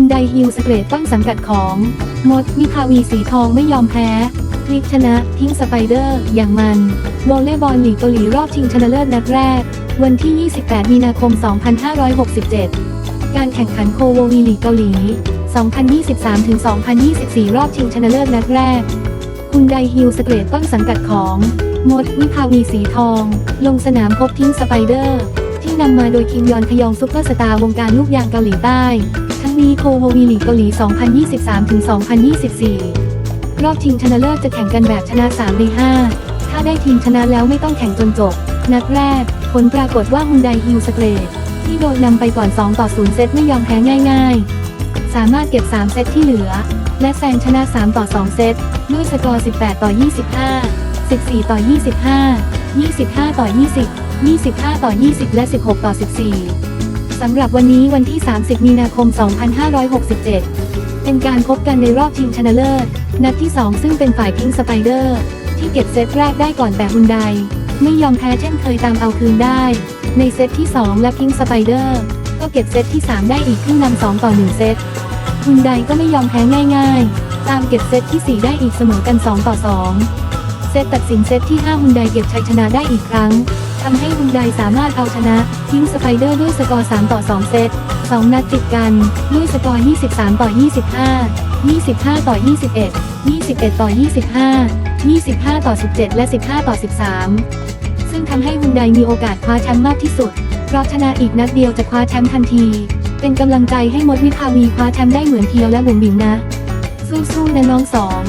นไดฮิลสเกรดต้นสังกัดของ มดวิภาวีสีทองไม่ยอมแพ้พลิกชนะทิ้งสไปเดอร์ อย่างมันวอลเลย์บอลลีกเกาหลีรอบชิงชนะเลิศนัดแรก วันที่ 28 มีนาคม 2567 การแข่งขันโคววีลีกเกาหลี 2023-2024 รอบชิงชนะเลิศนัดแรกคุณไดฮิลสเกรดต้นสังกัดของ มดวิภาวีสีทอง ลงสนามพบทิ้งสไปเดอร์ ที่นำมาโดยคิมยอนพยองซุปเปอร์สตาร์วงการลูกยางเกาหลีใต้ ทั้งนี้โคววีลีเกาหลี 2023-2024 รอบชิงชนะเลิศจะแข่งกันแบบชนะ3ใน5ถ้าได้ทีมชนะแล้วไม่ต้องแข่งจนจบ นัดแรก ผลปรากฏว่าฮุนไดฮิลสเกรดที่โดนนำไปก่อน 2 ต่อ 0 เซตไม่ยอมแพ้ง่ายๆ สามารถเก็บ 3 เซตที่เหลือ และแซงชนะ 3 ต่อ 2 เซต ด้วยสกอร์ 18 ต่อ 25 14 ต่อ 25 25 ต่อ 20 25 ต่อ 20 และ 16 ต่อ 14 สำหรับวันนี้วันที่ 30 มีนาคม 2567 เป็นการพบกันในรอบชิงชนะเลิศ นัดที่ 2 ซึ่งเป็นฝ่ายพิงสไปเดอร์ ที่เก็บเซตแรกได้ก่อนแต่ฮุนได ไม่ยอมแพ้เช่นเคยตามเอาคืนได้ ในเซตที่ 2 และพิงสไปเดอร์ก็เก็บเซตที่ 3 ได้อีกขึ้นนำ2ต่อ 1 เซตฮุนไดก็ไม่ยอมแพ้ง่าย ๆ ตามเก็บเซตที่ 4 ได้อีกเสมอกัน 2 ต่อ 2 เซตตัดสินเซตที่5ฮุนไดเก็บชัยชนะได้อีกครั้ง ทำให้ฮุนไดสามารถเอาชนะพิงสไปเดอร์ด้วยสกอร์ 3 ต่อ 2 เซต 2 นัดติดกัน ด้วยสกอร์ 23 ต่อ 25 25 ต่อ 21 21 ต่อ 25 25 ต่อ 17 และ 15 ต่อ 13 ซึ่งทำให้ฮุนไดมีโอกาสคว้าแชมป์มากที่สุด เพราะชนะอีกนัดเดียวจะคว้าแชมป์ทันที เป็นกำลังใจให้มดวิภาวีคว้าแชมป์ได้เหมือนเพียวและบุ๋มบิ๋มนะ สู้ๆนะน้องสอง